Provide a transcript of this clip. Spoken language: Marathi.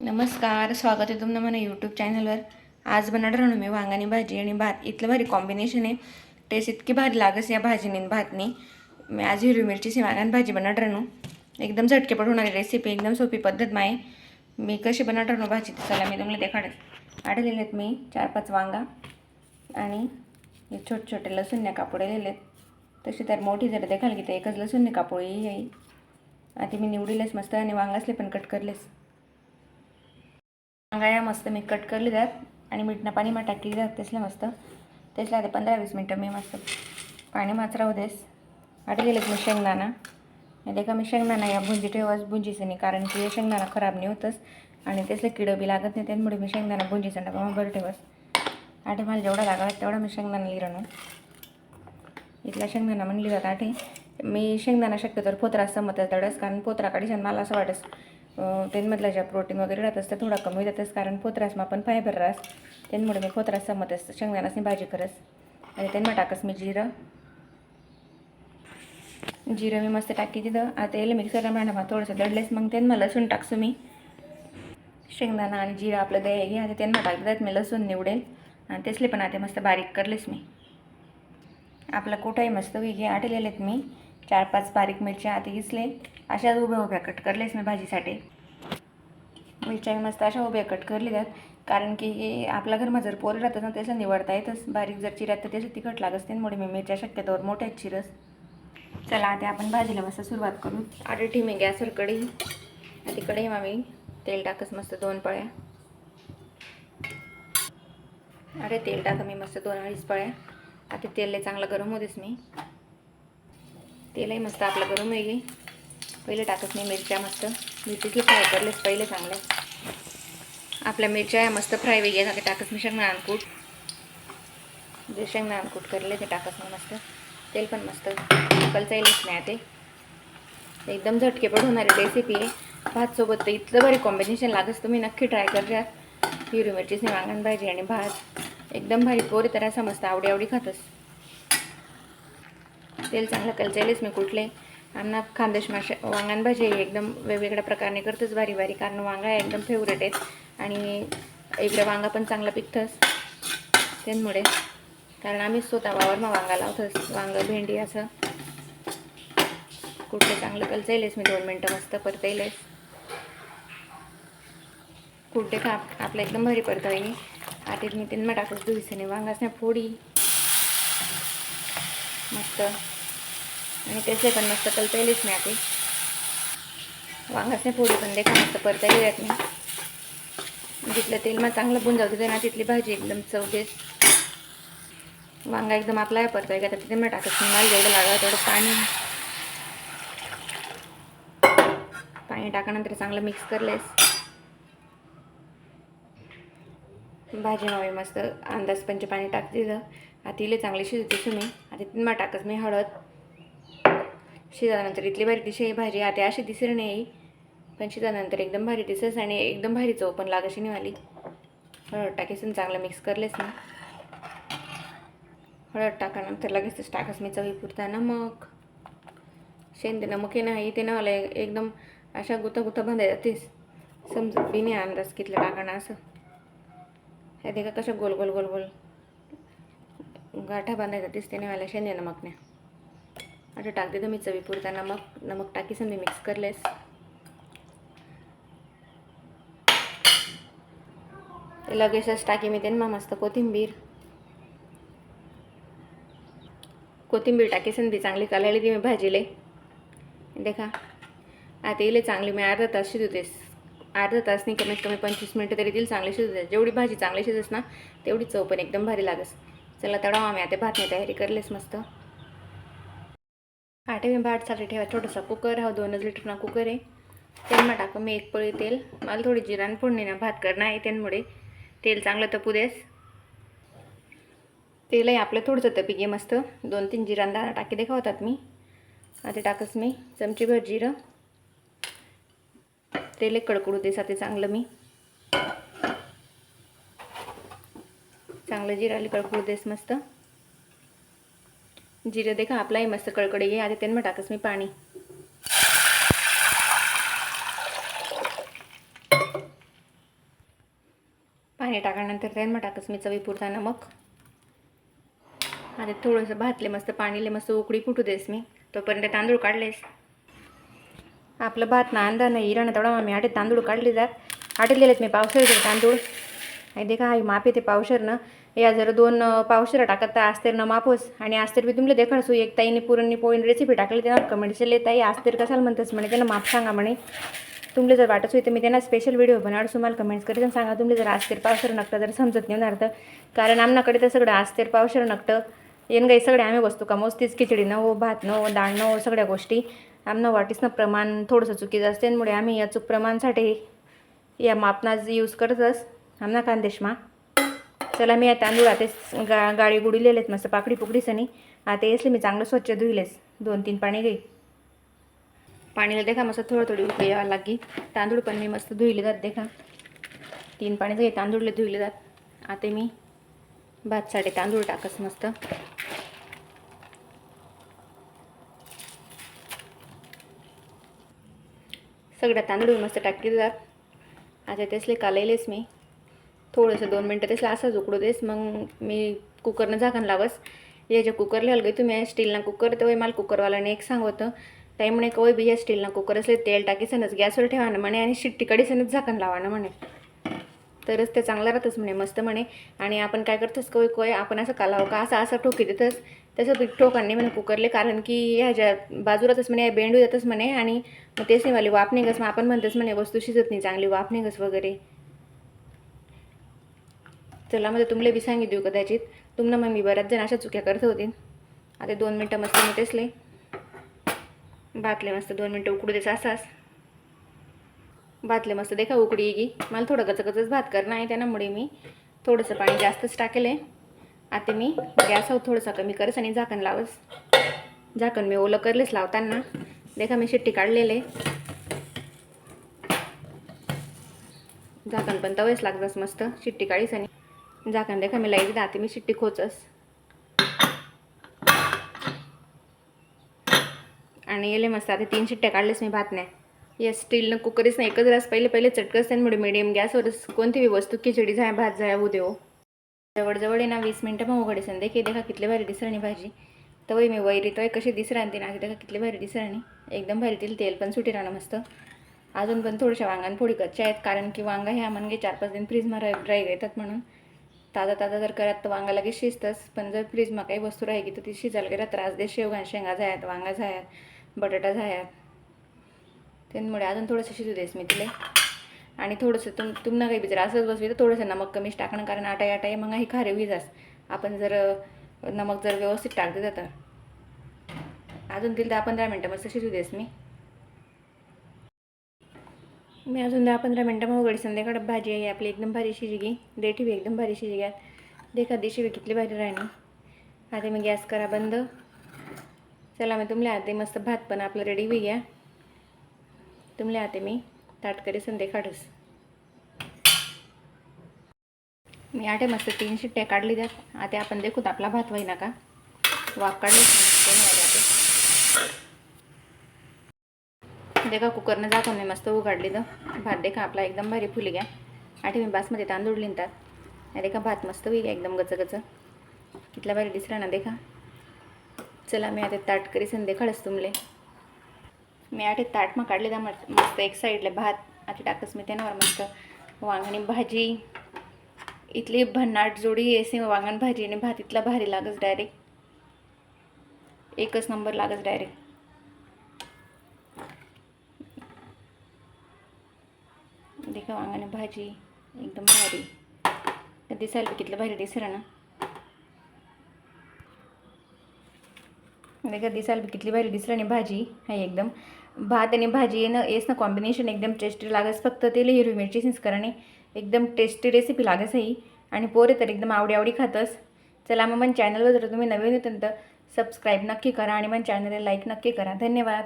नमस्कार स्वागत आहे तुमनं मला यूट्यूब चॅनलवर आज बनवणार आणू मी वांगाने भाजी आणि भात. इथलं भारी कॉम्बिनेशन आहे. टेस्ट इतकी भारी लागस या भाजीने आणि भातनी. मी आज हिरवी मिरचीची वांगाने भाजी बनवणार आणू एकदम झटकेपट होणारी रेसिपी एकदम सोपी पद्धत माय. मी कशी बनवणार आणू भाजी? चला मी तुम्हाला देखाडच आढळलेले आहेत मी चार पाच वांगा आणि हे छोटे छोटे लसूणने कापडलेले आहेत. तशी तर मोठी जर देखाल की ते एकच लसूणने कापोळी येईल आधी मी निवडीलेच मस्त आणि वांगासले पण कट करलेस वांगाया मस्त मी कट करली जात आणि मीठना पाणी मग टाकली जात तेसला मस्त. तेसला आता पंधरा वीस मिनटं मी मस्त पाणी माच राहू देस आटलेलं मी शेंगदाणा. आणि का मी शेंगदाणा या भुंजी ठेवाच भुंजीचं नाही कारण की हे शेंगदाणा खराब नाही होतच. आणि तेसले किडं बी लागत नाही त्यामुळे मी शेंगदाणा भुंजीचा डबा मग बरं ठेवस आठे मला जेवढा लागावा तेवढा मी शेंगदाणा लिहिणं इथला शेंगदाणा म्हणली जात आठे. मी शेंगदाणा शक्यतो पोत्रा समतच तेवढंच कारण पोत्रा काढीशान मला असं वाटस त्यांमधल्या ज्या प्रोटीन वगैरे राहत असतं थोडा कमी जातच कारण पोत्रासमा पण फायबर राहस. त्यांमुळे मी खोत्रास समत असतं शेंगदाणासनी भाजी करस. आणि त्यांना टाकस मी जिरं. जिरं मी मस्त टाकी तिथं. आता येईल मिक्सरला म्हणा थोडंसं दडलेस मग त्यांना लसूण टाकसो मी. शेंगदाणा आणि जिरं आपलं दही घे. आता त्यांना टाकतात मी लसूण निवडेल आणि तेसले पण आता मस्त बारीक करलेस मी. आपला कुठाही मस्त वेगळे आटलेले आहेत मी. चार पाच बारीक मिरच्या आधी घिसले अशाच उभ्या उभ्या कट करलेच मी भाजीसाठी. मिरच्या मस्त अशा उभ्या कट करली जात कारण की हे आपल्या घरमा जर पोरं राहतात ना त्याचं निवडता येतच. बारीक जर चिरात तर त्याचं तिखट लागत त्यामुळे मी मिरच्या शक्यतोवर मोठ्याच चिरस. चला आता आपण भाजीला मस्त सुरुवात करू. आधी ठेवी गॅसवर कढई. आधी कढई मी तेल टाकस मस्त दोन पळ्या. अरे तेल टाका मी मस्त दोन अडीच पळ्या. आता तेल चांगलं गरम होतेस मी. तेलही मस्त आपलं गरम होईल. पहिले टाकत नाही मिरच्या मस्त. मिरची फ्राय करलेस पहिले चांगले. आपल्या मिरच्या मस्त फ्राय वेगळ्या झाले टाकत मी शेंगणा अनकूट जे शेंगणा अनकूट करले ते टाकत मी मस्त. तेल पण मस्त कलचाईलच नाही ते एकदम झटकेपट होणारी रेसिपी आहे. भातसोबत तर इतलं बरे कॉम्बिनेशन लागत तुम्ही नक्की ट्राय करजा हिरवी मिरचीची वांगण भाजी आणि भात. एकदम भारी पोरी तर असं मस्त आवडी आवडी खातस. तेल चांगलं कलचायलेच मी कुठले आणि खानदेश माशा वांगण भाजी एकदम वेगवेगळ्या प्रकारे करतच भारी भारी. कारण वांगा एकदम फेवरेट आहेत. आणि इकडे वांगा पण चांगलं पिकतंच त्यांमुळे. कारण आम्ही स्वतः वावरमा वांगा लावतोच वांगं भेंडी असं. कुठले चांगलं कलचायलेस मी दोन मिनटं मस्त परतायलेस कुठे खा. आपलं एकदम भारी परतायनी आता मी त्यांना टाकूच दुईसने वांगाच नाही फोडी. मस्त. आणि ते पण मस्त कलतेलीच नाही आता वांगाच नाही फोडी पण देखा मस्त परता येत नाही जिथलं तेल मग चांगलं बुंज जाऊ ना तिथली भाजी एकदम चवदेस वांगा एकदम आपला परता आहे का तिथे मग टाकत नाही. मला जेवढं लागावं तेवढं पाणी. पाणी टाकानंतर चांगलं मिक्स करलेस. भाजी मावी मस्त अंदाज पंच पाणी टाक दिलं. आता इले चांगले शिजते तुम्ही आता मग टाकच मी हळद. शिजानंतर इथली भारी दिसे भाजी आता अशी दिसर नाही. पण शिजानंतर एकदम भारी दिसस आणि एकदम भारी चव पण लागशी निघाली हळद टाकेसून चांगलं मिक्स करलेस ना. हळद टाकानंतर लगेचच टाकस मी चवी पुरता नमक शेंदे नमक आहे ना इथे नवाला एकदम अशा गुता गुता बांधाय जातेस. समजत बी नाही अंदाज कितलं टाकणं असं. हे देखा कशा गोल गोल गोल गोल. गाठा बांधायचा दिसते नाही मला शेंदे नमकने आता टाकते तर मी चवीपुरता. नमक नमक टाकी मी मिक्स करलेस. लगेचच टाकी मी ते मग मस्त कोथिंबीर. कोथिंबीर टाकी संधी चांगली कलाली ती मी भाजीले. देखा आता येईल चांगली मी अर्धा तास शिजवतेस. अर्धा तास नाही कमीत कमी पंचवीस मिनटं तरी तिला चांगली शिजते जेवढी भाजी चांगली शिजस ना तेवढी चव पण एकदम भारी लागस. चला तेवढा आम्ही आता भातने तयारी करलेस मस्त. आटे मी भातसाठी ठेवा. छोटासा कुकर हा दोनच लिटरना कुकर आहे. त्यांना टाकू मी एक पळी तेल. मला थोडी जिरान फोडणी ना भात करणं आहे त्यांमुळे तेल चांगलं तपू देस. तेलही आपलं थोडंसं तपी घे मस्त. दोन तीन जिरान दाणा टाकी देखावतात मी. आता टाकस मी. चमचीभर जिरं. तेल एक कडकडू देसा ते चांगलं मी. चांगलं जिराली कडकडू देस मस्त. जिरं देखा आपलाही मस्त कडकडे घे आता त्यांना टाकस मी पाणी. पाणी टाकल्यानंतर त्यांना टाकस मी चवीपुरता नमक. आता थोडंसं भातले मस्त पाणीले मस्त उकळी फुटू देस मी. तोपर्यंत तांदूळ काढलेस. आपलं भात ना अंदा नाही इराणा तेवढा आम्ही आटे तांदूळ काढले जात. आटे गेलेत मी पावसाळ्याचे तांदूळ. आणि देखा हा माप येते पावशरनं या जर दोन पावशेरा टाकत तर न मापोस आणि आस्तेर बी तुमले देखा सो एक ताईने पुरणनी पोळीन रेसिपी टाकली त्यांना ले ताई आस्तेर कसाल म्हणतस म्हणे त्यांना माप सांगा म्हणे. तुमले जर वाटत होई तर मी त्यांना स्पेशल व्हिडिओ बनाड तुम्हाला कमेंट्स करीत आणि सांगा. तुमले जर आस्तेर पावशेर नकतं जर समजत नाही होणार तर कारण आमनाकडे तर सगळं आस्तेर पावशेर नकतं येन गाई सगळे आम्ही वस्तू कमवतीच खिचडी न हो भात न हो डाळ न हो सगळ्या गोष्टी. आमनं वाटीसनं प्रमाण थोडंसं चुकीचं असते त्यामुळे आम्ही या चूक प्रमाणसाठी या मापनाच यूज करतच. आमना कांदेशमा चला मी या तांदूळ आता गा गाडी गुडीलेलेत मस्त पाकडी पुकडीसनी आता येसले मी चांगलं स्वच्छ धुईलेस. दोन तीन पाणी घे. पाणीला देखा मस्त थोडं थोडी उकळी यावं लागी तांदूळ पण मी मस्त धुईले जात देखा. तीन पाणी घे तांदूळले धुईले जात. आता मी भातसाठी तांदूळ टाकस मस्त. सगळ्या तांदूळ मस्त टाकले जात. आता तेसले कालयलेस मी. थोडंसं दोन मिनटं तेच असंच उकडू देस. मग मी कुकरनं झाकण लावस. याच्या कुकरला हलगे तुम्ही स्टीलना कुकर तर मला कुकरवाल्याने एक सांगतं ताई म्हणे कोय बी या स्टीलना कुकर असले तेल टाकीसनच गॅसवर ठेवा ना म्हणे आणि शिट्टी कडीसनच झाकण लावा ना म्हणे. तरच ते चांगलं राहतच म्हणे मस्त म्हणे. आणि आपण काय करतोस कोय कोय आपण असं कालावं का असं असं ठोकी देतच तसं पीठ ठोकांनी म्हणे कुकरले कारण की ह्याच्या बाजूलाच म्हणे बेंडू येतच म्हणे आणि मग तेच नाही वाली वाफ निघस. मग आपण म्हणतच म्हणे वस्तू शिजत नाही चांगली वाफ निघस वगैरे. चला म्हणजे तुम्हाला बी सांगी देऊ कदाचित. तुमनं मग मी बऱ्याच जण अशा चुक्या करत होती आता दोन मिनटं मस्त मी तेचले भातले मस्त दोन मिनटं उकडू द्यायचं असास भातले मस्त देखा उकडी गी. मला थोडं गचगचच भात करणं आहे त्यामुळे मी थोडंसं पाणी जास्तच टाकेले आता मी गॅसवर थोडंसं कमी करस आणि झाकण लावस. झाकण मी ओलं करलेच लावताना. देखा मी शिट्टी काढलेले झाकण पण तवेच लागतस मस्त. शिट्टी काढीस आणि झाकण देखा मी लाइट जाते मी शिट्टी खोचस. आणि येले मस्त आता तीन शिट्ट्या काढलेस मी भात नाही या स्टीलनं कुकरीस नाही एकच रास पहिले पहिले चटकस त्यामुळे मिडियम गॅसवरच कोणती बी वस्तू खिचडी झाय भात जाय होऊ देऊ जवळजवळ ना वीस मिनटं मग उघडीसन देखे देखा कितले भारी दिसराणी भाजी. तवय मी वैरी तवय कशी दिसराणी ना देखा कितले भारी दिसराणी एकदम भारी तिला तेल पण सुटी राहणं मस्त. अजून पण थोड्याशा वांगान फोडी कच्च्या आहेत कारण की वांगा ह्या म्हणजे चार पाच दिन फ्रीजमध्ये ड्राय घेतात म्हणून. ताजा ताजा जर करत तर वांगा लगेच शिजतंच. पण जर फ्रीजमा काही वस्तू राहिली तर ती शिजायला गेला त्रास दे शेवगा शेंगा झायात वांगा झायात बटाटा झायात त्यामुळे अजून थोडंसं शिजू देस मी तिला. आणि थोडंसं तुम तुम्हाला काही बिचार असंच बसवी तर थोडंसं नमक कमीच टाकणं. कारण आटा आटा मग ही खारे विजास आपण जर नमक जर व्यवस्थित टाकते तर. अजून तिला दहा पंधरा मिनटं मस्त शिजू देस मी. मी अजून दहा पंधरा मिनटं मग उघडी संध्याकाळ भाजी आहे आपली एकदम भारी शिजगी देठी बी एकदम भारी शिजग्यात देखा दिशी बी कितली भारी राहणी आता मी गॅस करा बंद. चला मी तुमल्या आते मस्त भात पण आपलं रेडी बी घ्या तुमल्या आते मी ताटकरी संध्याकाळच मी आटे मस्त तीन शिट्ट्या काढली द्यात आता आपण देखूत आपला भात व्हाय का? वाफ काढली देखा कुकरनं जातो मी मस्त उघडली तर. भात देखा आपला एकदम भारी फुली घ्या. आठवी मी बासमध्ये तांदूळ लिहितात देखा भात मस्त होई एकदम गच गच. कितला भारी दिसला ना देखा. चला मी आता ताट करी संदे खळस तुमले. मी आठे ताट मग काढले तर मस्त एक साईडला भात. आता टाकस मी त्यावर मस्त वांगणी भाजी. इथली भन्नाट जोडी एसी वांगण भाजी आणि भात. इथला भारी लागस डायरेक्ट एकच नंबर लागस डायरेक्ट देखा वांगाने भाजी एकदम भारी. दिसायला कितलं भारी दिसलं ना. म्हणजे देखा दिसायला कितली भारी दिसलं नाही भाजी आहे एकदम. भात आणि भाजी येणं येस ना कॉम्बिनेशन एकदम टेस्टी लागस. फक्त तेल हिरवी मिरची सिन्स कराने एकदम टेस्टी रेसिपी लागस आहे आणि पोरे तर एकदम आवडी आवडी खातस. चला मग मन चॅनलवर जर तुम्ही नवीन होतं तर सबस्क्राईब नक्की करा आणि मन चॅनलला लाईक नक्की करा. धन्यवाद.